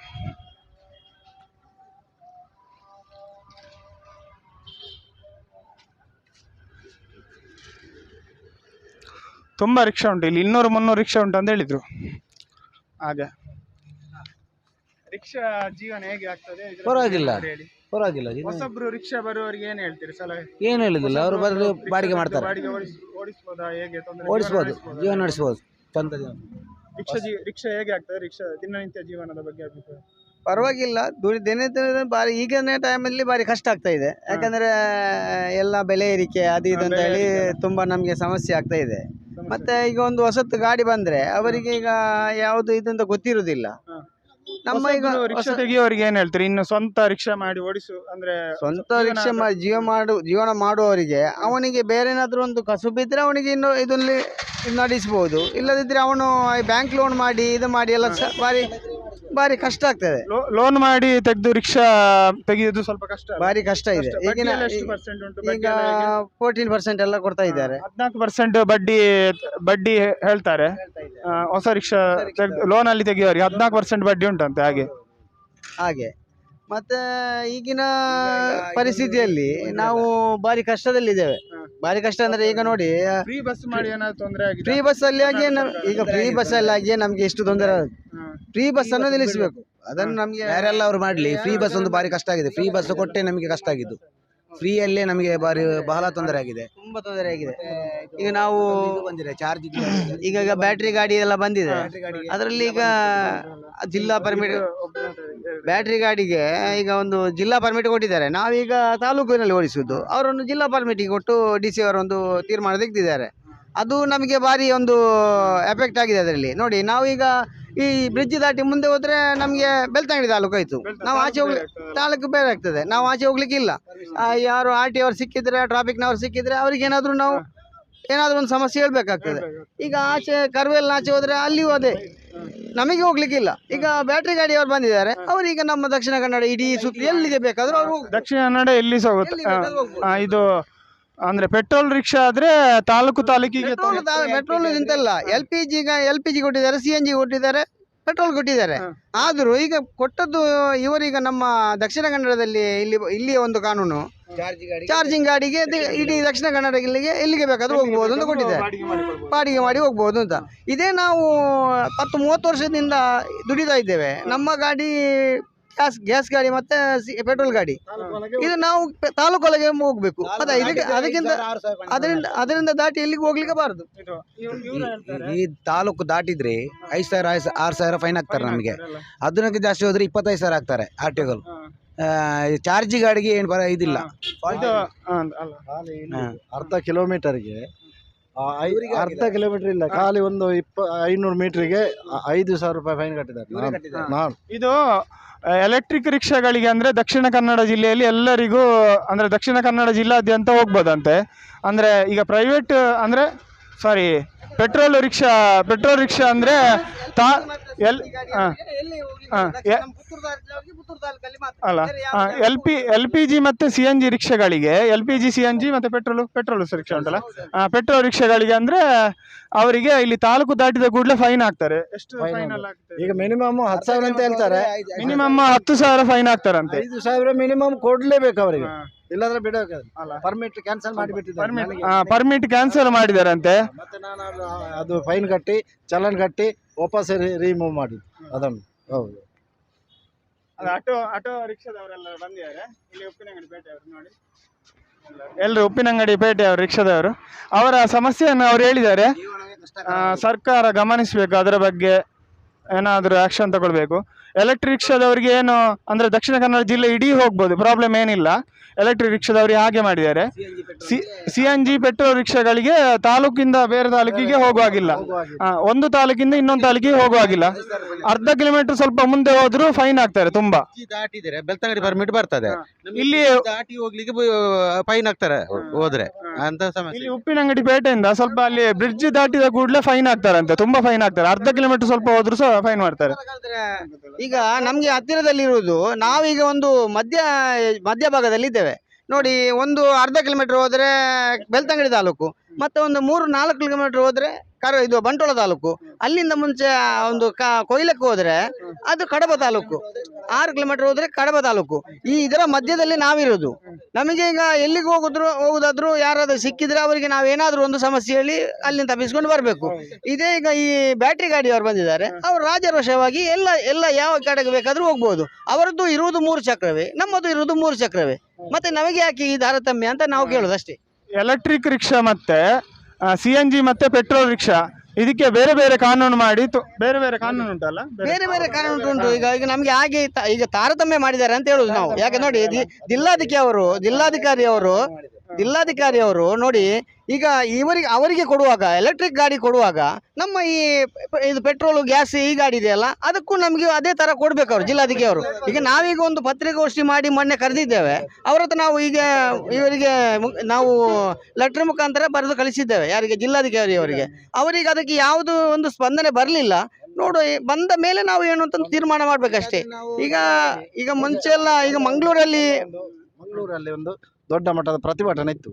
ತುಂಬ ರಿಕ್ಷಾ ಉಂಟು. ಇಲ್ಲಿ ಇನ್ನೂರು ಮುನ್ನೂರು ರಿಕ್ಷಾ ಉಂಟು ಅಂತ ಹೇಳಿದರು. ಹಾಗೆ. ರಿಕ್ಷಾ ಜೀವನ ಹೇಗೆ ಆಗ್ತದೆ? ಇದ್ರ ಬಗ್ಗೆ ಪರವಾಗಿಲ್ಲ. ಏನಾದ್ರು ಹೇಳಿ. ಪರವಾಗಿಲ್ಲ. ಹೊಸಬ್ರು ರಿಕ್ಷಾ ಬರುವವರಿಗೆ ಏನು ಹೇಳ್ತೀರಿ? ಸಲಹೆ ಏನು ಹೇಳಿದಿಲ್ಲ. ಅವರು ಬರಲು ಹೊಸಬ್ರು ಬಾಡಿಗೆ ರಿಕ್ಷಾ ಮಾಡ್ತಾರೆ. ಬಾಡಿಗೆ ಓಡಿಸ್ ಓಡಿಸ್ಬೋದಾ? ಹೇಗೆ ತೊಂದ್ರೆ? ಓಡಿಸ್ಬೋದು. ಜೀವನ ನಡೆಸ್ಬೋದು. ಸ್ವಂತ ಜೀವನ. ರಿಕ್ಷಾ ಜೀ ರಿಕ್ಷಾ ಹೇಗೆ ಆಗ್ತದೆ? ರಿಕ್ಷಾ ದಿನನಿತ್ಯ ಜೀವನದ ಬಗ್ಗೆ ಅಭಿಪ್ರಾಯ. ಪರವಾಗಿಲ್ಲ. ದುಡಿ ದಿನ ದಿನ ಬಾರಿ ಈಗಿನ ಟೈಮಲ್ಲಿ ಬಾರಿ ಕಷ್ಟ ಆಗ್ತಾ ಇದೆ. ಯಾಕಂದ್ರೆ ಎಲ್ಲ ಬೆಲೆ ಏರಿಕೆ ಅದು ಇದು ಅಂತ ಬೆಲೆ ಹೇಳಿ ಏರಿಕೆ. ತುಂಬಾ ನಮಗೆ ಸಮಸ್ಯೆ ಆಗ್ತಾ ಇದೆ. ಮತ್ತೆ ಈಗ ಒಂದು ಹೊಸತ್ತು ಗಾಡಿ ಬಂದ್ರೆ ಅವರಿಗೆ ಈಗ ಯಾವುದು ಇದಂತ ಗೊತ್ತಿರುವುದಿಲ್ಲ. ನಮ್ಮ ಈಗ ರಿಕ್ಷಾ ತೆಗಿಯೋರಿಗೆ ಏನ್ ಹೇಳ್ತೀರಿ? ಇನ್ನು ಸ್ವಂತ ರಿಕ್ಷಾ ಮಾಡಿ ಓಡಿಸು ಅಂದ್ರೆ ಸ್ವಂತ ರಿಕ್ಷಾ ಮಾಡಿ ಜೀವ ಮಾಡು ಜೀವನ ಮಾಡುವವರಿಗೆ ಅವನಿಗೆ ಬೇರೆ ಒಂದು ಒಂದು ಕಸುಬಿದ್ರೆ ಅವನಿಗೆ ಇನ್ನು ಇದರಲ್ಲಿ ನಡೆಸಬಹುದು. ಇಲ್ಲದಿದ್ದರೆ ಇಲ್ಲದಿದ್ರೆ ಅವನು ಬ್ಯಾಂಕ್ ಲೋನ್ ಮಾಡಿ ಇದು ಮಾಡಿ ಎಲ್ಲ ಬಾರಿ ಬಾರಿ ಕಷ್ಟ ಆಗ್ತದೆ. ಲೋನ್ ಮಾಡಿ ತೆಗೆದು ರಿಕ್ಷಾ ತೆಗೆಯೋದು ಸ್ವಲ್ಪ ಕಷ್ಟ? ಬಾರಿ ಕಷ್ಟ ಇದೆ. ಈಗಿನ ಈಗ ಫೋರ್ಟೀನ್ ಪರ್ಸೆಂಟ್ ಎಲ್ಲ ಕೊಡ್ತಾ ಇದ್ದಾರೆ. ಹದಿನಾಲ್ಕು ಪರ್ಸೆಂಟ್ ಬಡ್ಡಿ ಬಡ್ಡಿ ಹೇಳ್ತಾರೆ. ಹೊಸ ರಿಕ್ಷಾ ಲೋನ್ ಅಲ್ಲಿ ತೆಗೆಯೋರಿಗೆ ಹದಿನಾಲ್ಕು ಪರ್ಸೆಂಟ್ ಬಡ್ಡಿ ಉಂಟಂತೆ ಹಾಗೆ. ಹಾಗೆ. ಮತ್ತೆ ಈಗಿನ ಪರಿಸ್ಥಿತಿಯಲ್ಲಿ ನಾವು ಬಾರಿ ಕಷ್ಟದಲ್ಲಿದ್ದೇವೆ. ಬಾರಿ ಕಷ್ಟ ಅಂದ್ರೆ ಈಗ ನೋಡಿ ಫ್ರೀ ಬಸ್ ಮಾಡಿ ಏನಾದ್ರು ತೊಂದರೆ ಆಗಿದೆ ಫ್ರೀ ಬಸ್ ಅಲ್ಲಿ ಆಗಿ ಈಗ ಫ್ರೀ ಬಸ್ ಅಲ್ಲಿ ಆಗಿ ನಮ್ಗೆ ಎಷ್ಟು ತೊಂದರೆ ಫ್ರೀ ಬಸ್ ಅನ್ನು ನಿಲ್ಲಿಸಬೇಕು. ಅದನ್ನು ನಮ್ಗೆ ಯಾರೆಲ್ಲ ಅವ್ರು ಮಾಡ್ಲಿ. ಫ್ರೀ ಬಸ್ ಒಂದು ಬಾರಿ ಕಷ್ಟ ಆಗಿದೆ. ಫ್ರೀ ಬಸ್ ಕೊಟ್ಟೆ ನಮಗೆ ಕಷ್ಟ ಆಗಿದ್ದು. ಫ್ರೀಯಲ್ಲೇ ನಮಗೆ ಬಾರಿ ಬಹಳ ತೊಂದರೆ ಆಗಿದೆ. ತುಂಬಾ ತೊಂದರೆ ಆಗಿದೆ. ಈಗ ನಾವು ಬಂದಿದೆ ಚಾರ್ಜ್ ಈಗ ಈಗ ಬ್ಯಾಟ್ರಿ ಗಾಡಿ ಎಲ್ಲ ಬಂದಿದೆ. ಅದರಲ್ಲಿ ಈಗ ಜಿಲ್ಲಾ ಪರ್ಮಿಟ್ ಬ್ಯಾಟ್ರಿ ಗಾಡಿಗೆ ಈಗ ಒಂದು ಜಿಲ್ಲಾ ಪರ್ಮಿಟ್ ಕೊಟ್ಟಿದ್ದಾರೆ. ನಾವೀಗ ತಾಲೂಕಿನಲ್ಲಿ ಓಡಿಸುವುದು. ಅವರನ್ನು ಜಿಲ್ಲಾ ಪರ್ಮಿಟಿಗೆ ಕೊಟ್ಟು ಡಿ ಸಿ ಅವರೊಂದು ತೀರ್ಮಾನ ತೆಗೆದಿದ್ದಾರೆ. ಅದು ನಮಗೆ ಭಾರಿ ಒಂದು ಎಫೆಕ್ಟ್ ಆಗಿದೆ ಅದರಲ್ಲಿ. ನೋಡಿ ನಾವೀಗ ಈ ಬ್ರಿಡ್ಜ್ ದಾಟಿ ಮುಂದೆ ಹೋದ್ರೆ ನಮಗೆ ಬೆಳ್ತಂಗಡಿ ತಾಲೂಕು ಆಯ್ತು. ನಾವು ಆಚೆ ಹೋಗ್ಲಿ ತಾಲೂಕು ಬೇರೆ ಆಗ್ತದೆ. ನಾವು ಆಚೆ ಹೋಗ್ಲಿಕ್ಕೆ ಇಲ್ಲ. ಯಾರು ಆರ್ ಟಿ ಅವ್ರು ಸಿಕ್ಕಿದ್ರೆ ಟ್ರಾಫಿಕ್ನವ್ರು ಸಿಕ್ಕಿದ್ರೆ ಅವ್ರಿಗೆ ಏನಾದರೂ ನಾವು ಏನಾದರೂ ಒಂದು ಸಮಸ್ಯೆ ಹೇಳ್ಬೇಕಾಗ್ತದೆ. ಈಗ ಆಚೆ ಕರ್ವೆಲ್ ಆಚೆ ಹೋದ್ರೆ ಅಲ್ಲಿಯೂ ಅದೇ. ನಮಗೆ ಹೋಗ್ಲಿಕ್ಕಿಲ್ಲ ಈಗ ಬ್ಯಾಟ್ರಿ ಗಾಡಿಯವ್ರು ಬಂದಿದ್ದಾರೆ. ಅವರೀಗ ನಮ್ಮ ದಕ್ಷಿಣ ಕನ್ನಡ ಇಡೀ ಸುತ್ತ ಎಲ್ಲಿಗೆ ಬೇಕಾದ್ರೂ ಅವರು ದಕ್ಷಿಣ ಕನ್ನಡ ಎಲ್ಲಿ ಸಹ ಹೋಗುತ್ತೆ ಇದು ಅಂದ್ರೆ ಪೆಟ್ರೋಲ್ ರಿಕ್ಷಾ ಆದ್ರೆ ತಾಲೂಕು ತಾಲೂಕಿಗೆ petrol petrol ಇಂತಲ್ಲ L P G L P G ಕೊಟ್ಟಿದ್ದಾರೆ ಸಿ ಎನ್ ಜಿ ಕೊಟ್ಟಿದ್ದಾರೆ ಪೆಟ್ರೋಲ್ ಕೊಟ್ಟಿದ್ದಾರೆ. ಆದರೂ ಈಗ ಕೊಟ್ಟದ್ದು ಇವರೀಗ ನಮ್ಮ ದಕ್ಷಿಣ ಕನ್ನಡದಲ್ಲಿ ಇಲ್ಲಿ ಇಲ್ಲಿಯ ಒಂದು ಕಾನೂನು. ಚಾರ್ಜಿಂಗ್ ಗಾಡಿಗೆ ಇಡೀ ದಕ್ಷಿಣ ಕನ್ನಡ ಇಲ್ಲಿಗೆ ಎಲ್ಲಿಗೆ ಬೇಕಾದ್ರೂ ಹೋಗ್ಬೋದು ಅಂತ ಕೊಟ್ಟಿದ್ದಾರೆ. ಬಾಡಿಗೆ ಬಾಡಿಗೆ ಮಾಡಿ ಹೋಗ್ಬೋದು ಅಂತ. ಇದೇ ನಾವು ಹತ್ತು ಮೂವತ್ತು ವರ್ಷದಿಂದ ದುಡಿತಾ ಇದ್ದೇವೆ. ನಮ್ಮ ಗಾಡಿ ಗ್ಯಾಸ್ ಗ್ಯಾಸ್ ಗಾಡಿ ಮತ್ತೆ ಪೆಟ್ರೋಲ್ ಗಾಡಿ. ಇದು ನಾವು ತಾಲೂಕು ಒಳಗೆ ಹೋಗ್ಬೇಕು. ಮತ್ತೆ ಇದಕ್ಕೆ ಅದಕ್ಕಿಂತ ಅದರಿಂದ ಅದರಿಂದ ದಾಟಿ ಎಲ್ಲಿಗೆ ಹೋಗ್ಲಿಕ್ಕೆ ಬಾರದು. ಈ ತಾಲೂಕು ದಾಟಿದ್ರೆ ಐದು ಸಾವಿರ ಆರು ಸಾವಿರ ಫೈನ್ ಹಾಕ್ತಾರೆ ನಮಗೆ. ಅದನ್ನ ಜಾಸ್ತಿ ಹೋದ್ರೆ ಇಪ್ಪತ್ತೈದು ಸಾವಿರ ಹಾಕ್ತಾರೆ ಆರ್ ಟಿ ಓಗಳು. ಚಾರ್ಜ್ ಗಾಡಿಗೆ ಏನು ಬರ ಇದಿಲ್ಲ. ಅಲ್ಲ. ಅರ್ಧ ಕಿಲೋಮೀಟರ್ಗೆ ಅರ್ಧ ಕಿಲೋಮೀಟರ್ ಇಲ್ಲ. ಖಾಲಿ ಒಂದು ಇಪ್ಪ ಐನೂರು ಮೀಟರ್ಗೆ ಐದು ಸಾವಿರ ರೂಪಾಯಿ ಫೈನ್ ಕಟ್ಟಿದ್ದಾರೆ. ನಾನು- ನಾನು. ಇದು ಎಲೆಕ್ಟ್ರಿಕ್ ರಿಕ್ಷಾಗಳಿಗೆ ಅಂದ್ರೆ ದಕ್ಷಿಣ ಕನ್ನಡ ಜಿಲ್ಲೆಯಲ್ಲಿ ಎಲ್ಲರಿಗೂ ಅಂದ್ರೆ ದಕ್ಷಿಣ ಕನ್ನಡ ಜಿಲ್ಲಾದ್ಯಂತ ಹೋಗ್ಬೋದಂತೆ. ಅಂದ್ರೆ ಈಗ ಪ್ರೈವೇಟ್ ಅಂದ್ರೆ sorry petrol rickshaw petrol rickshaw ಅಂದ್ರೆ ತಾ ಎಲ್ ಹಾಂ. ಹಾಂ. ಎ- ಅಲ್ಲ L P L P G ಮತ್ತೆ C N G ರಿಕ್ಷಾಗಳಿಗೆ L P G C N G ಮತ್ತೆ ಪೆಟ್ರೋಲ್ ಪೆಟ್ರೋಲ್ ರಿಕ್ಷಾ ಉಂಟಲ್ಲ? ಪೆಟ್ರೋಲ್ ರಿಕ್ಷಾಗಳಿಗೆ ಅಂದ್ರೆ ಅವರಿಗೆ ಇಲ್ಲಿ ತಾಲೂಕು ದಾಟಿದ ಕೂಡಲೇ ಫೈನ್ ಹಾಕ್ತಾರೆ. ಎಷ್ಟು ಫೈನ್. ಈಗ ಮಿನಿಮಮ್ ಹತ್ತು ಸಾವಿರ ಅಂತ ಹೇಳ್ತಾರೆ. ಮಿನಿಮಮ್ ಹತ್ತು ಸಾವಿರ ಫೈನ್ ಹಾಕ್ತಾರಂತೆ. ಐದು ಸಾವಿರ ಮಿನಿಮಮ್ ಕೊಡ್ಲೇಬೇಕು ಅವರಿಗೆ. ಇಲ್ಲಾದ್ರೆ ಬಿಡಬೇಕು ಅಲ್ಲ. ಪರ್ಮಿಟ್ ಕ್ಯಾನ್ಸಲ್ ಮಾಡಿಬಿಟ್ಟಿದ್ದಾರೆ ಪರ್ಮಿಟ್ ಕ್ಯಾನ್ಸಲ್ ಮಾಡಿದಾರಂತೆ. ಮತ್ತೆ ನಾನು ಅದು ಅದು ಫೈನ್ ಕಟ್ಟಿ ಚಲನ್ ಕಟ್ಟಿ ವಾಪಸ್ ರಿಮೂವ್ ಮಾಡಿ ಅದನ್ನು. ಹೌದು. ಆಟೋ ಆಟೋ ರಿಕ್ಷಾದವರೆಲ್ಲ ಬಂದಿದ್ದಾರೆ. ಇಲ್ಲಿ ಉಪ್ಪಿನಂಗಡಿ ಪೇಟೆಯವರು ನೋಡಿ. ಎಲ್ಲರೂ ಉಪ್ಪಿನಂಗಡಿ ಪೇಟೆಯವರು ರಿಕ್ಷಾದವರು. ಅವರ ಸಮಸ್ಯೆಯನ್ನು ಅವ್ರು ಹೇಳಿದ್ದಾರೆ. ಆ, ಸರ್ಕಾರ ಗಮನಿಸಬೇಕು ಅದರ ಬಗ್ಗೆ ಏನಾದರೂ ಆಕ್ಷನ್ ತಗೊಳ್ಬೇಕು. ಎಲೆಕ್ಟ್ರಿಕ್ ರಿಕ್ಷಾದವರಿಗೆ ಏನು ಅಂದರೆ ದಕ್ಷಿಣ ಕನ್ನಡ ಜಿಲ್ಲೆ ಇಡೀ ಹೋಗ್ಬೋದು ಪ್ರಾಬ್ಲಮ್ ಏನಿಲ್ಲ. ಎಲೆಕ್ಟ್ರಿಕ್ ರಿಕ್ಷಾದವರಿಗೆ ಹಾಗೆ ಮಾಡಿದ್ದಾರೆ. C C N G petrol ರಿಕ್ಷಾಗಳಿಗೆ ತಾಲೂಕಿಂದ ಬೇರೆ ತಾಲೂಕಿಗೆ ಹೋಗುವಾಗಿಲ್ಲ. ಒಂದು ತಾಲೂಕಿಂದ ಇನ್ನೊಂದು ತಾಲೂಕಿಗೆ ಹೋಗುವಾಗಿಲ್ಲ. ಅರ್ಧ ಕಿಲೋಮೀಟರ್ ಸ್ವಲ್ಪ ಮುಂದೆ ಹೋದ್ರೂ ಫೈನ್ ಆಗ್ತಾರೆ ತುಂಬಾ. ದಾಟಿದ್ರೆ ಬೆಳ್ತಂಗಡಿ ಪರ್ಮಿಟ್ ಬರ್ತದೆ. ಇಲ್ಲಿ ದಾಟಿ ಹೋಗ್ಲಿಕ್ಕೆ ಫೈನ್ ಆಗ್ತಾರೆ ಹೋದ್ರೆ. ಅಂತ ಸಮಸ್ಯೆ. ಇಲ್ಲಿ ಉಪ್ಪಿನಂಗಡಿ ಪೇಟೆಯಿಂದ ಸ್ವಲ್ಪ ಅಲ್ಲಿ ಬ್ರಿಡ್ಜ್ ದಾಟಿದ ಕೂಡಲೇ ಫೈನ್ ಹಾಕ್ತಾರಂತೆ ತುಂಬಾ ಫೈನ್ ಆಗ್ತಾರೆ. ಅರ್ಧ ಕಿಲೋಮೀಟರ್ ಸ್ವಲ್ಪ ಹೋದ್ರು ಸಹ ಫೈನ್ ಮಾಡ್ತಾರೆ. ಈಗ ನಮಗೆ ಹತ್ತಿರದಲ್ಲಿರುವುದು ನಾವೀಗ ಒಂದು ಮಧ್ಯ ಮಧ್ಯ ಭಾಗದಲ್ಲಿ ಇದ್ದೇವೆ. ನೋಡಿ, ಒಂದು ಅರ್ಧ ಕಿಲೋಮೀಟರ್ ಹೋದರೆ ಬೆಳ್ತಂಗಡಿ ತಾಲೂಕು. ಮತ್ತೆ ಒಂದು ಮೂರು ನಾಲ್ಕು ಕಿಲೋಮೀಟರ್ ಹೋದ್ರೆ ಕರ ಇದು ಬಂಟ್ವಾಳ ತಾಲೂಕು. ಅಲ್ಲಿಂದ ಮುಂಚೆ ಒಂದು ಕ ಕೊಯ್ಲಕ್ಕೆ ಹೋದ್ರೆ ಅದು ಕಡಬ ತಾಲೂಕು. ಆರು ಕಿಲೋಮೀಟರ್ ಹೋದ್ರೆ ಕಡಬ ತಾಲೂಕು. ಈ ಇದರ ಮಧ್ಯದಲ್ಲಿ ನಾವಿರೋದು. ನಮಗೆ ಈಗ ಎಲ್ಲಿಗೆ ಹೋಗಿದ್ರು, ಹೋಗುದಾದ್ರು ಯಾರಾದರೂ ಸಿಕ್ಕಿದ್ರೆ ಅವರಿಗೆ ನಾವು ಏನಾದರೂ ಒಂದು ಸಮಸ್ಯೆ ಹೇಳಿ ಅಲ್ಲಿಂದ ತಪ್ಪಿಸ್ಕೊಂಡು ಬರಬೇಕು. ಇದೇ ಈಗ ಈ ಬ್ಯಾಟ್ರಿ ಗಾಡಿಯವರು ಬಂದಿದ್ದಾರೆ. ಅವರು ರಾಜರೋಷವಾಗಿ ಎಲ್ಲ ಎಲ್ಲ ಯಾವ ಕಡೆಗೆ ಬೇಕಾದರೂ ಹೋಗ್ಬೋದು. ಅವರದ್ದು ಇರುವುದು ಮೂರು ಚಕ್ರವೇ, ನಮ್ಮದು ಇರುವುದು ಮೂರು ಚಕ್ರವೇ. ಮತ್ತೆ ನಮಗೆ ಯಾಕೆ ಈ ತಾರತಮ್ಯ ಅಂತ ನಾವು ಕೇಳೋದು ಅಷ್ಟೇ ಎಲೆಕ್ಟ್ರಿಕ್ ರಿಕ್ಷಾ ಮತ್ತೆ ಸಿ ಎನ್ ಜಿ ಮತ್ತೆ ಪೆಟ್ರೋಲ್ ರಿಕ್ಷಾ ಇದಕ್ಕೆ ಬೇರೆ ಬೇರೆ ಕಾನೂನು ಮಾಡಿ ತು- ಬೇರೆ ಬೇರೆ ಕಾನೂನು ಉಂಟಲ್ಲ? ಬೇರೆ ಬೇರೆ ಕಾನೂನು ಉಂಟು. ಈಗ ಈಗ ನಮ್ಗೆ ಹಾಗೆ ತ- ಈಗ ತಾರತಮ್ಯ ಮಾಡಿದ್ದಾರೆ ಅಂತ ಹೇಳುದು ನಾವು. ಯಾಕೆ ನೋಡಿ ಜಿಲ್ಲಾಧಿಕಾರಿ ಅವರು ಜಿಲ್ಲಾಧಿಕಾರಿ ಅವರು ಜಿಲ್ಲಾಧಿಕಾರಿ ಅವರು ನೋಡಿ ಈಗ ಇವರಿಗೆ ಅವರಿಗೆ ಕೊಡುವಾಗ ಎಲೆಕ್ಟ್ರಿಕ್ ಗಾಡಿ ಕೊಡುವಾಗ ನಮ್ಮ ಈ ಪ- ಇದು ಪೆಟ್ರೋಲು ಗ್ಯಾಸ್ ಈ ಗಾಡಿ ಇದೆಯಲ್ಲ ಅದಕ್ಕೂ ನಮಗೆ ಅದೇ ತರ ಕೊಡ್ಬೇಕು ಅವರು ಜಿಲ್ಲಾಧಿಕಾರಿ ಅವರು ಈಗ ನಾವೀಗ ಒಂದು ಪತ್ರಿಕಾಗೋಷ್ಠಿ ಮಾಡಿ ಮೊನ್ನೆ ಕರೆದಿದ್ದೇವೆ ಅವ್ರ ಹತ್ರ ನಾವು ಈಗ ಇವರಿಗೆ ನಾವು ಲೆಟರ್ ಮುಖಾಂತರ ಬರೆದು ಕಳಿಸಿದ್ದೇವೆ ಯಾರಿಗೆ? ಜಿಲ್ಲಾಧಿಕಾರಿ ಅವರಿಗೆ ಅವರಿಗೆ ಅದಕ್ಕೆ ಯಾವುದು ಒಂದು ಸ್ಪಂದನೆ ಬರಲಿಲ್ಲ. ನೋಡು ಬಂದ ಮೇಲೆ ನಾವು ಏನು ಅಂತ ತೀರ್ಮಾನ ಮಾಡ್ಬೇಕಷ್ಟೇ. ಈಗ ಈಗ ಮುಂಚೆ ಎಲ್ಲ ಈಗ ಮಂಗಳೂರಲ್ಲಿ ಮಂಗಳೂರಲ್ಲಿ ಒಂದು ದೊಡ್ಡ ಮಟ್ಟದ ಪ್ರತಿಭಟನೆ ಇತ್ತು.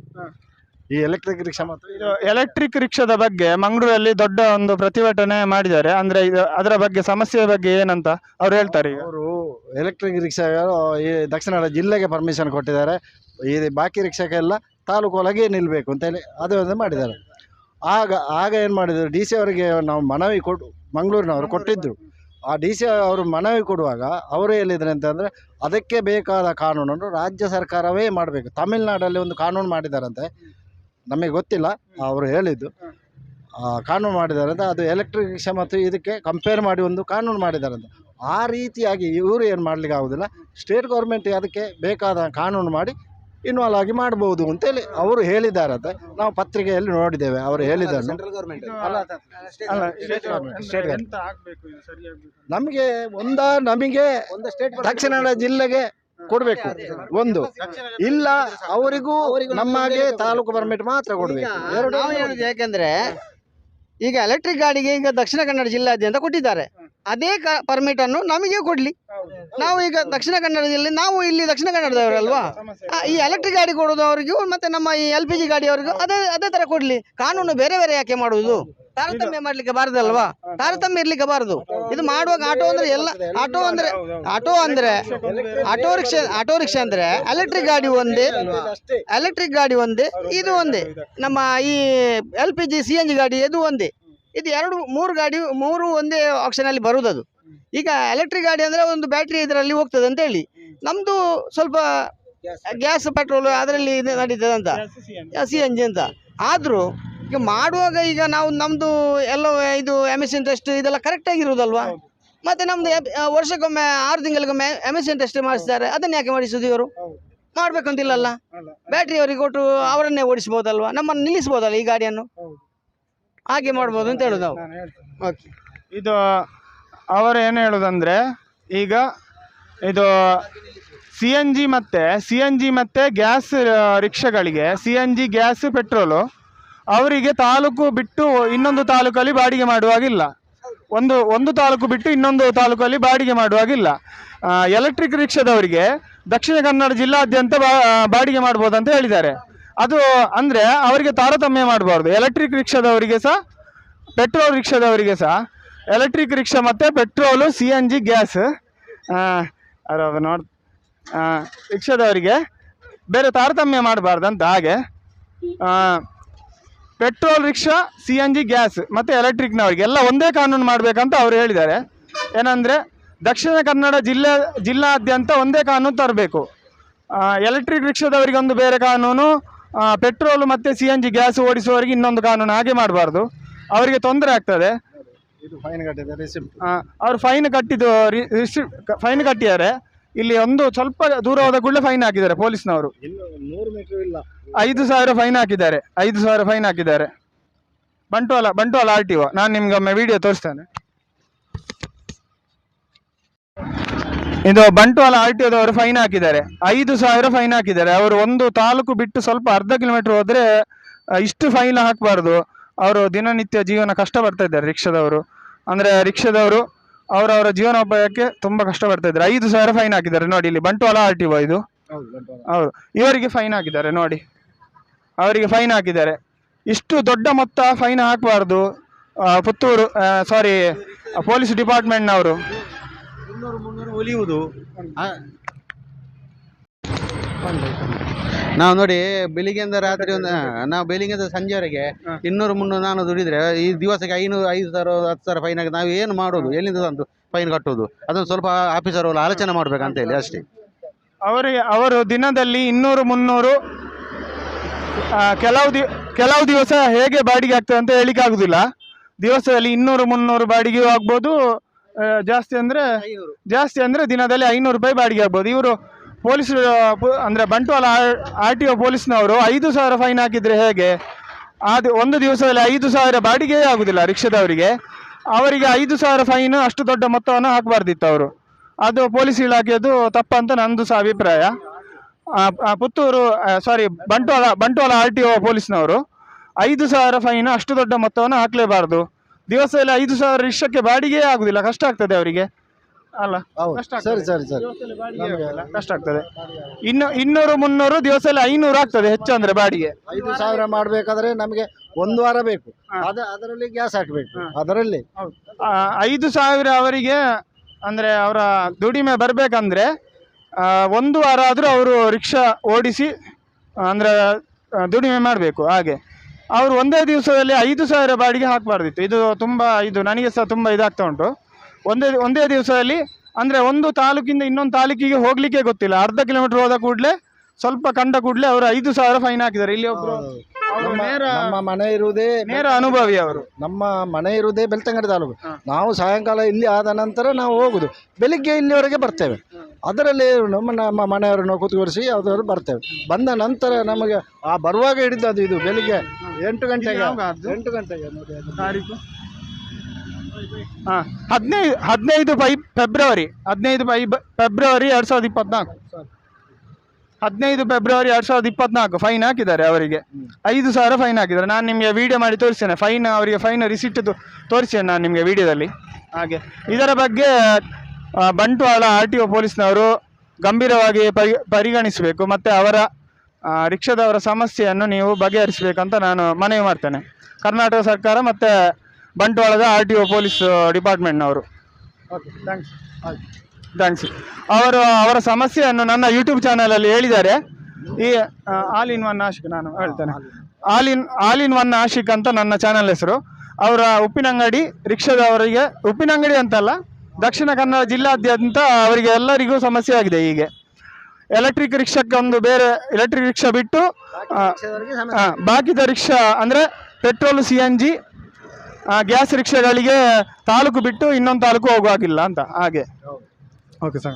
ಈ ಎಲೆಕ್ಟ್ರಿಕ್ ರಿಕ್ಷಾ ಮತ್ತು ಇದು ಎಲೆಕ್ಟ್ರಿಕ್ ರಿಕ್ಷಾದ ಬಗ್ಗೆ ಮಂಗಳೂರಲ್ಲಿ ದೊಡ್ಡ ಒಂದು ಪ್ರತಿಭಟನೆ ಮಾಡಿದ್ದಾರೆ. ಅಂದ್ರೆ ಇದು ಅದರ ಬಗ್ಗೆ ಸಮಸ್ಯೆ ಬಗ್ಗೆ ಏನಂತ ಅವ್ರು ಹೇಳ್ತಾರೆ ಈಗ. ಅವರು ಎಲೆಕ್ಟ್ರಿಕ್ ರಿಕ್ಷಾಗಳು ಈ ದಕ್ಷಿಣ ಕನ್ನಡ ಜಿಲ್ಲೆಗೆ ಪರ್ಮಿಷನ್ ಕೊಟ್ಟಿದ್ದಾರೆ. ಈ ಬಾಕಿ ರಿಕ್ಷಾಕ್ಕೆಲ್ಲ ತಾಲೂಕು ಒಳಗೆ ನಿಲ್ಲಬೇಕು ಅಂತೇಳಿ ಅದು ಒಂದು ಮಾಡಿದ್ದಾರೆ. ಆಗ ಆಗ ಏನು ಮಾಡಿದರು ಡಿ ಸಿ ಅವರಿಗೆ ನಾವು ಮನವಿ ಕೊಟ್ಟು ಮಂಗಳೂರಿನವರು ಕೊಟ್ಟಿದ್ದರು ಆ ಡಿ ಸಿ ಅವರು ಮನವಿ ಕೊಡುವಾಗ ಅವರು ಹೇಳಿದ್ರು ಅಂತಂದರೆ ಅದಕ್ಕೆ ಬೇಕಾದ ಕಾನೂನನ್ನು ರಾಜ್ಯ ಸರ್ಕಾರವೇ ಮಾಡಬೇಕು. ತಮಿಳ್ನಾಡಲ್ಲಿ ಒಂದು ಕಾನೂನು ಮಾಡಿದ್ದಾರಂತೆ ನಮಗೆ ಗೊತ್ತಿಲ್ಲ, ಅವರು ಹೇಳಿದ್ದು. ಕಾನೂನು ಮಾಡಿದಾರಂತೆ, ಅದು ಎಲೆಕ್ಟ್ರಿಕ್ ರಿಕ್ಷಾ ಮತ್ತು ಇದಕ್ಕೆ ಕಂಪೇರ್ ಮಾಡಿ ಒಂದು ಕಾನೂನು ಮಾಡಿದಾರಂತೆ. ಆ ರೀತಿಯಾಗಿ ಇವರು ಏನು ಮಾಡ್ಲಿಕ್ಕೆ ಆಗೋದಿಲ್ಲ ಸ್ಟೇಟ್ ಗೌರ್ಮೆಂಟ್ ಅದಕ್ಕೆ ಬೇಕಾದ ಕಾನೂನು ಮಾಡಿ ಇನ್ವಾಲ್ವ್ ಆಗಿ ಮಾಡ್ಬೋದು ಅಂತೇಳಿ ಅವರು ಹೇಳಿದ್ದಾರಂತೆ ನಾವು ಪತ್ರಿಕೆಯಲ್ಲಿ ನೋಡಿದ್ದೇವೆ ಅವರು ಹೇಳಿದ್ದಾರೆ ನಮಗೆ ಒಂದ ನಮಗೆ ದಕ್ಷಿಣ ಕನ್ನಡ ಜಿಲ್ಲೆಗೆ ಕೊಡಬೇಕು ಒಂದು. ಇಲ್ಲ ಅವರಿಗೂ ನಮ್ಮಾಗೆ ತಾಲೂಕು ಪರ್ಮಿಟ್ ಮಾತ್ರ ಕೊಡಬೇಕು. ಎರಡು ನಾವು ಹೇಳುದು ಯಾಕೆಂದ್ರೆ ಈಗ ಎಲೆಕ್ಟ್ರಿಕ್ ಗಾಡಿಗೆ ಈಗ ದಕ್ಷಿಣ ಕನ್ನಡ ಜಿಲ್ಲಾದ್ಯಂತ ಕೊಟ್ಟಿದ್ದಾರೆ. ಅದೇ ಪರ್ಮಿಟ್ ಅನ್ನು ನಮಗೆ ಕೊಡ್ಲಿ. ನಾವು ಈಗ ದಕ್ಷಿಣ ಕನ್ನಡ ಜಿಲ್ಲೆ ನಾವು ಇಲ್ಲಿ ದಕ್ಷಿಣ ಕನ್ನಡದವರಲ್ವಾ? ಈ ಎಲೆಕ್ಟ್ರಿಕ್ ಗಾಡಿ ಕೊಡೋದವರಿಗೂ ಮತ್ತೆ ನಮ್ಮ ಈ ಎಲ್ ಪಿ ಜಿ ಗಾಡಿಯವರಿಗೂ ಅದೇ ಅದೇ ತರ ಕೊಡ್ಲಿ. ಕಾನೂನು ಬೇರೆ ಬೇರೆ ಯಾಕೆ ಮಾಡುವುದು ತಾರತಮ್ಯ ಮಾಡ್ಲಿಕ್ಕೆ ಬಾರದಲ್ವಾ? ತಾರತಮ್ಯ ಇರ್ಲಿಕ್ಕೆ ಬಾರದು. ಇದು ಮಾಡುವಾಗ ಆಟೋ ಅಂದ್ರೆ ಎಲ್ಲ ಆಟೋ ಅಂದ್ರೆ ಆಟೋ ಅಂದ್ರೆ ಆಟೋ ರಿಕ್ಷಾ ಆಟೋ ರಿಕ್ಷಾ ಅಂದ್ರೆ ಎಲೆಕ್ಟ್ರಿಕ್ ಗಾಡಿ ಒಂದೇ ಎಲೆಕ್ಟ್ರಿಕ್ ಗಾಡಿ ಒಂದೇ ಇದು ಒಂದೇ. ನಮ್ಮ ಈ L P G C N G ಗಾಡಿ ಇದು ಒಂದೇ. ಇದು ಎರಡು ಮೂರು ಗಾಡಿ ಮೂರು ಒಂದೇ ಆಪ್ಷನ್ ಅಲ್ಲಿ ಬರುವುದು ಅದು ಈಗ ಎಲೆಕ್ಟ್ರಿಕ್ ಗಾಡಿ ಅಂದ್ರೆ ಒಂದು ಬ್ಯಾಟ್ರಿ ಇದರಲ್ಲಿ ಹೋಗ್ತದೆ ಅಂತ ಹೇಳಿ. ನಮ್ದು ಸ್ವಲ್ಪ ಗ್ಯಾಸ್ ಪೆಟ್ರೋಲು ಅದರಲ್ಲಿ ಇದು ನಡೀತದೆ ಅಂತ. ಸಿ ಎನ್ ಜಿ ಅಂತ. ಆದರೂ ಈಗ ಮಾಡುವಾಗ ಈಗ ನಾವು ನಮ್ಮದು ಎಲ್ಲ ಇದು ಎಮಿಷನ್ ಟೆಸ್ಟ್ ಇದೆಲ್ಲ ಕರೆಕ್ಟಾಗಿ ಮತ್ತು ಮತ್ತೆ ನಮ್ದು ಎಪ್- ವರ್ಷಕ್ಕೊಮ್ಮೆ ಆರು ತಿಂಗಳಿಗೊಮ್ಮೆ ಎಮಿಷನ್ ಟೆಸ್ಟ್ ಮಾಡಿಸ್ತಾರೆ. ಅದನ್ನ ಯಾಕೆ ಮಾಡಿಸೋದು ಇವರು? ಮಾಡಬೇಕಂತಿಲ್ಲಲ್ಲ ಬ್ಯಾಟ್ರಿ ಅವರಿಗೆ ಕೊಟ್ಟು ಅವರನ್ನೇ ಓಡಿಸ್ಬೋದಲ್ವಾ? ನಮ್ಮನ್ನು ನಿಲ್ಲಿಸ್ಬೋದಲ್ಲ ಈ ಗಾಡಿಯನ್ನು? ಹಾಗೆ ಮಾಡ್ಬೋದು ಅಂತ ಹೇಳೋದು ನಾವು. ಓಕೆ ಇದು ಅವರು ಏನು ಹೇಳೋದಂದ್ರೆ ಈಗ ಇದು ಸಿ ಎನ್ ಜಿ ಮತ್ತು ಸಿ ಎನ್ ಜಿ ಮತ್ತು gas ರಿಕ್ಷಾಗಳಿಗೆ C N G gas petrol ಅವರಿಗೆ ತಾಲೂಕು ಬಿಟ್ಟು ಇನ್ನೊಂದು ತಾಲೂಕಲ್ಲಿ ಬಾಡಿಗೆ ಮಾಡುವಾಗಿಲ್ಲ. ಒಂದು ಒಂದು ತಾಲೂಕು ಬಿಟ್ಟು ಇನ್ನೊಂದು ತಾಲೂಕಲ್ಲಿ ಬಾಡಿಗೆ ಮಾಡುವಾಗಿಲ್ಲ. ಎಲೆಕ್ಟ್ರಿಕ್ ರಿಕ್ಷಾದವರಿಗೆ ದಕ್ಷಿಣ ಕನ್ನಡ ಜಿಲ್ಲಾದ್ಯಂತ ಬಾ- ಬಾಡಿಗೆ ಮಾಡ್ಬೋದು ಅಂತ ಹೇಳಿದ್ದಾರೆ. ಅದು ಅಂದರೆ ಅವರಿಗೆ ತಾರತಮ್ಯ ಮಾಡಬಾರ್ದು. ಎಲೆಕ್ಟ್ರಿಕ್ ರಿಕ್ಷಾದವರಿಗೆ ಸಹ ಪೆಟ್ರೋಲ್ ರಿಕ್ಷಾದವರಿಗೆ ಸಹ ಎಲೆಕ್ಟ್ರಿಕ್ ರಿಕ್ಷಾ ಮತ್ತು petrol C N G gas ನೋಡ್ ರಿಕ್ಷಾದವರಿಗೆ ಬೇರೆ ತಾರತಮ್ಯ ಮಾಡಬಾರ್ದಂತ ಹಾಗೆ. ಆ, petrol rickshaw C N G gas ಮತ್ತು ಎಲೆಕ್ಟ್ರಿಕ್ನವರಿಗೆ ಎಲ್ಲ ಒಂದೇ ಕಾನೂನು ಮಾಡಬೇಕಂತ ಅವರು ಹೇಳಿದ್ದಾರೆ. ಏನಂದರೆ ದಕ್ಷಿಣ ಕನ್ನಡ ಜಿಲ್ಲೆ ಜಿಲ್ಲಾದ್ಯಂತ ಒಂದೇ ಕಾನೂನು ತರಬೇಕು. ಎಲೆಕ್ಟ್ರಿಕ್ ರಿಕ್ಷಾದವರಿಗೆ ಒಂದು ಬೇರೆ ಕಾನೂನು ಪೆಟ್ರೋಲ್ ಮತ್ತು ಸಿ ಎನ್ ಜಿ ಗ್ಯಾಸ್ ಓಡಿಸುವವರಿಗೆ ಇನ್ನೊಂದು ಕಾನೂನು ಹಾಗೆ ಮಾಡಬಾರ್ದು. ಅವರಿಗೆ ತೊಂದರೆ ಆಗ್ತದೆ. ಅವರು ಫೈನ್ ಕಟ್ಟಿದ್ದು ಫೈನ್ ಕಟ್ಟಿದ್ದಾರೆ. ಇಲ್ಲಿ ಒಂದು ಸ್ವಲ್ಪ ದೂರ ಹೋದ ಕೂಡಲೇ ಫೈನ್ ಹಾಕಿದ್ದಾರೆ ಪೊಲೀಸ್ನವರು. ಐದು ಸಾವಿರ ಫೈನ್ ಹಾಕಿದ್ದಾರೆ. ಐದು ಸಾವಿರ ಫೈನ್ ಹಾಕಿದ್ದಾರೆ. Bantwal Bantwal R T O ನಾನು ನಿಮ್ಗೆ ಒಮ್ಮೆ ವಿಡಿಯೋ ತೋರಿಸ್ತೇನೆ. ಇದು ಬಂಟ್ವಾಳ ಆರ್ ಟಿ ಒದವರು ಫೈನ್ ಹಾಕಿದ್ದಾರೆ. ಐದು ಸಾವಿರ ಫೈನ್ ಹಾಕಿದ್ದಾರೆ. ಅವರು ಒಂದು ತಾಲೂಕು ಬಿಟ್ಟು ಸ್ವಲ್ಪ ಅರ್ಧ ಕಿಲೋಮೀಟರ್ ಹೋದ್ರೆ ಇಷ್ಟು ಫೈನ್ ಹಾಕಬಾರ್ದು. ಅವರು ದಿನನಿತ್ಯ ಜೀವನ ಕಷ್ಟ ಬರ್ತಾ ಇದ್ದಾರೆ ರಿಕ್ಷಾದವರು. ಅಂದರೆ ರಿಕ್ಷಾದವರು ಅವರವರ ಜೀವನೋಪಾಯಕ್ಕೆ ತುಂಬ ಕಷ್ಟ ಬರ್ತಾ ಇದ್ದಾರೆ. ಐದು ಸಾವಿರ ಫೈನ್ ಹಾಕಿದ್ದಾರೆ ನೋಡಿ ಇಲ್ಲಿ. ಬಂಟ್ವಾಳ ಆರ್ ಟಿ ಒ ಇದು. ಹೌದು ಇವರಿಗೆ ಫೈನ್ ಹಾಕಿದ್ದಾರೆ ನೋಡಿ. ಅವರಿಗೆ ಫೈನ್ ಹಾಕಿದ್ದಾರೆ. ಇಷ್ಟು ದೊಡ್ಡ ಮೊತ್ತ ಫೈನ್ ಹಾಕಬಾರ್ದು. ಪುತ್ತೂರು ಸಾರಿ ಪೊಲೀಸ್ ಡಿಪಾರ್ಟ್ಮೆಂಟ್ನವರು ಇನ್ನೂರು ಮುನ್ನೂರು ನಾವು ನೋಡಿ ಬೆಳಿಗ್ಗೆಯಿಂದ ರಾತ್ರಿ ಒಂದು ನಾವು ಬೆಳಿಗ್ಗೆಯಿಂದ ಸಂಜೆವರೆಗೆ ಇನ್ನೂರು ಮುನ್ನೂರು ನಾನು ದುಡಿದ್ರೆ ಈ ದಿವಸಕ್ಕೆ ಐನೂರು ಐದು ಸಾವಿರ ಹತ್ತು ಸಾವಿರ ಫೈನ್ ಆಗಿ ನಾವು ಏನು ಮಾಡೋದು? ಎಲ್ಲಿಂದ ತಂದು ಫೈನ್ ಕಟ್ಟೋದು ಅದನ್ನು ಸ್ವಲ್ಪ ಆಫೀಸರ್ ಆಲೋಚನೆ ಮಾಡ್ಬೇಕಂತ ಹೇಳಿ ಅಷ್ಟೇ. ಅವರಿಗೆ ಅವರು ದಿನದಲ್ಲಿ ಇನ್ನೂರು ಮುನ್ನೂರು ಕೆಲವು ದಿ ಕೆಲವು ದಿವಸ ಹೇಗೆ ಬಾಡಿಗೆ ಆಗ್ತದೆ ಅಂತ ಹೇಳಿಕ್ಕೆ ಆಗುದಿಲ್ಲ ದಿವಸದಲ್ಲಿ ಇನ್ನೂರು ಮುನ್ನೂರು ಬಾಡಿಗೆಯೂ ಆಗ್ಬೋದು ಜಾಸ್ತಿ ಅಂದರೆ ಜಾಸ್ತಿ ಅಂದರೆ ದಿನದಲ್ಲಿ ಐನೂರು ರೂಪಾಯಿ ಬಾಡಿಗೆ ಆಗ್ಬೋದು. ಇವರು ಪೊಲೀಸ್ ಅಂದರೆ ಬಂಟ್ವಾಳ ಆರ್ ಟಿ ಒ ಪೊಲೀಸ್ನವರು ಐದು ಸಾವಿರ ಫೈನ್ ಹಾಕಿದರೆ ಹೇಗೆ? ಅದು ಒಂದು ದಿವಸದಲ್ಲಿ ಐದು ಸಾವಿರ ಬಾಡಿಗೆಯೇ ಆಗುದಿಲ್ಲ ರಿಕ್ಷಾದವರಿಗೆ. ಅವರಿಗೆ ಐದು ಸಾವಿರ ಫೈನ್ ಅಷ್ಟು ದೊಡ್ಡ ಮೊತ್ತವನ್ನು ಹಾಕಬಾರ್ದಿತ್ತು ಅವರು. ಅದು ಪೊಲೀಸ್ ಇಲಾಖೆಯದು ತಪ್ಪಂತ ನಂದು ಸಹ ಅಭಿಪ್ರಾಯ. Puttur sorry Bantwal Bantwal R T O ಪೊಲೀಸ್ನವರು ಐದು ಸಾವಿರ ಫೈನ್ ಅಷ್ಟು ದೊಡ್ಡ ಮೊತ್ತವನ್ನು ಹಾಕಲೇಬಾರ್ದು. ದಿವಸದಲ್ಲಿ ಐದು ಸಾವಿರ ರಿಕ್ಷಕ್ಕೆ ಬಾಡಿಗೆ ಆಗುದಿಲ್ಲ ಕಷ್ಟ ಆಗ್ತದೆ ಅವರಿಗೆ. ಅಲ್ಲ ಹೌದು. ಕಷ್ಟ ಸರಿ. ಸರಿ ಸರಿ. ಬಾಡಿಗೆ ಆಗುದಿಲ್ಲ, ಕಷ್ಟ ಆಗ್ತದೆ. ಇನ್ನು ಇನ್ನೂರು ಮುನ್ನೂರು ದಿವಸ ಎಲ್ಲ ಐನೂರು ಆಗ್ತದೆ ಹೆಚ್ಚು ಅಂದ್ರೆ ಬಾಡಿಗೆ. ಐದು ಸಾವಿರ ಮಾಡಬೇಕಾದ್ರೆ ನಮಗೆ ಒಂದು ವಾರ ಬೇಕು. ಅದ ಅದರಲ್ಲಿ ಗ್ಯಾಸ್ ಹಾಕಬೇಕು. ಅದರಲ್ಲಿ. ಆ, ಐದು ಸಾವಿರ ಅವರಿಗೆ ಅಂದರೆ ಅವರ ದುಡಿಮೆ ಬರಬೇಕಂದ್ರೆ ಒಂದು ವಾರ ಆದರೂ ಅವರು ರಿಕ್ಷಾ ಓಡಿಸಿ ಅಂದರೆ ದುಡಿಮೆ ಮಾಡಬೇಕು ಹಾಗೆ. ಅವರು ಒಂದೇ ದಿವಸದಲ್ಲಿ ಐದು ಸಾವಿರ ಬಾಡಿಗೆ ಹಾಕಬಾರ್ದಿತ್ತು. ಇದು ತುಂಬ ಇದು ನನಗೆ ಸಹ ತುಂಬ ಇದಾಗ್ತಾ ಉಂಟು. ಒಂದೇ ಒಂದೇ ದಿವಸದಲ್ಲಿ ಅಂದರೆ ಒಂದು ತಾಲೂಕಿಂದ ಇನ್ನೊಂದು ತಾಲೂಕಿಗೆ ಹೋಗಲಿಕ್ಕೆ ಗೊತ್ತಿಲ್ಲ. ಅರ್ಧ ಕಿಲೋಮೀಟರ್ ಹೋದ ಕೂಡಲೇ ಸ್ವಲ್ಪ ಕಂಡ ಕೂಡಲೇ ಅವರು ಐದು ಸಾವಿರ ಫೈನ್ ಹಾಕಿದ್ದಾರೆ. ಇಲ್ಲಿ ಒಬ್ಬರು ನಮ್ಮ ಮನೆ ಇರುವುದೇ ನೇರ ಅನುಭವಿ ಅವರು. ನಮ್ಮ ಮನೆ ಇರುವುದೇ ಬೆಳ್ತಂಗಡಿ ತಾಲೂಕು. ನಾವು ಸಾಯಂಕಾಲ ಇಲ್ಲಿ ಆದ ನಂತರ ನಾವು ಹೋಗುದು. ಬೆಳಿಗ್ಗೆ ಇಲ್ಲಿವರೆಗೆ ಬರ್ತೇವೆ. ಅದರಲ್ಲಿ ನಮ್ಮ ನಮ್ಮ ಮನೆಯವರನ್ನು ಕೂತ್ಕೊರಿಸಿ ಯಾವುದಾದ್ರು ಬರ್ತೇವೆ. ಬಂದ ನಂತರ ನಮಗೆ ಆ ಬರುವಾಗ ಹಿಡಿದದ್ದು ಇದು ಬೆಳಿಗ್ಗೆ ಎಂಟು ಗಂಟೆಗೆ? ಎಂಟು ಗಂಟೆಗೆ ನೋಡಿ ಅದು. ತಾರೀಕು? ಹಾಂ ಹದಿನೈದು ಹದಿನೈದು ಬೈ ಫೆಬ್ರವರಿ ಹದಿನೈದು ಫೈ ಫೆಬ್ರವರಿ ಎರಡು ಸಾವಿರದ ಇಪ್ಪತ್ನಾಲ್ಕು. ಹದಿನೈದು ಫೆಬ್ರವರಿ ಎರಡು ಸಾವಿರದ ಇಪ್ಪತ್ನಾಲ್ಕು ಫೈನ್ ಹಾಕಿದ್ದಾರೆ ಅವರಿಗೆ. ಐದು ಸಾವಿರ ಫೈನ್ ಹಾಕಿದ್ದಾರೆ. ನಾನು ನಿಮಗೆ ವಿಡಿಯೋ ಮಾಡಿ ತೋರಿಸ್ತೇನೆ. ಫೈನ್ ಅವರಿಗೆ ಫೈನ್ ರಿಸಿಟ್ ತೋರಿಸ್ತೇನೆ ನಾನು ನಿಮಗೆ ವಿಡಿಯೋದಲ್ಲಿ ಹಾಗೆ. ಇದರ ಬಗ್ಗೆ ಬಂಟ್ವಾಳ ಆರ್ ಟಿ ಒ ಪೊಲೀಸ್ನವರು ಗಂಭೀರವಾಗಿ ಪರಿ ಪರಿಗಣಿಸಬೇಕು ಮತ್ತು ಅವರ ರಿಕ್ಷಾದವರ ಸಮಸ್ಯೆಯನ್ನು ನೀವು ಬಗೆಹರಿಸಬೇಕಂತ ನಾನು ಮನವಿ ಮಾಡ್ತೇನೆ. ಕರ್ನಾಟಕ ಸರ್ಕಾರ ಮತ್ತು ಬಂಟ್ವಾಳದ R T O police ಡಿಪಾರ್ಟ್ಮೆಂಟ್ನವರು. Okay thanks thanks. ಅವರು ಅವರ ಸಮಸ್ಯೆಯನ್ನು ನನ್ನ ಯೂಟ್ಯೂಬ್ ಚಾನಲಲ್ಲಿ ಹೇಳಿದ್ದಾರೆ. ಈ ಆಲ್ ಇನ್ ಒನ್ ಆಶಿಕ್ ನಾನು ಹೇಳ್ತೇನೆ. All in all in one Ashik ಅಂತ ನನ್ನ ಚಾನಲ್ ಹೆಸರು. ಅವರ ಉಪ್ಪಿನಂಗಡಿ ರಿಕ್ಷಾದವರಿಗೆ ಉಪ್ಪಿನಂಗಡಿ ಅಂತಲ್ಲ ದಕ್ಷಿಣ ಕನ್ನಡ ಜಿಲ್ಲಾದ್ಯಂತ ಅವರಿಗೆ ಎಲ್ಲರಿಗೂ ಸಮಸ್ಯೆ ಆಗಿದೆ ಹೀಗೆ. ಎಲೆಕ್ಟ್ರಿಕ್ ರಿಕ್ಷಾಕ್ಕೆ ಒಂದು ಬೇರೆ ಎಲೆಕ್ಟ್ರಿಕ್ ರಿಕ್ಷಾ ಬಿಟ್ಟು ಬಾಕಿದ ರಿಕ್ಷಾ ಅಂದರೆ petrol C N G gas ರಿಕ್ಷಾಗಳಿಗೆ taluk ಬಿಟ್ಟು ಇನ್ನೊಂದು ತಾಲೂಕು ಹೋಗುವಾಗಿಲ್ಲ ಅಂತ, ಹಾಗೆ. Okay sir.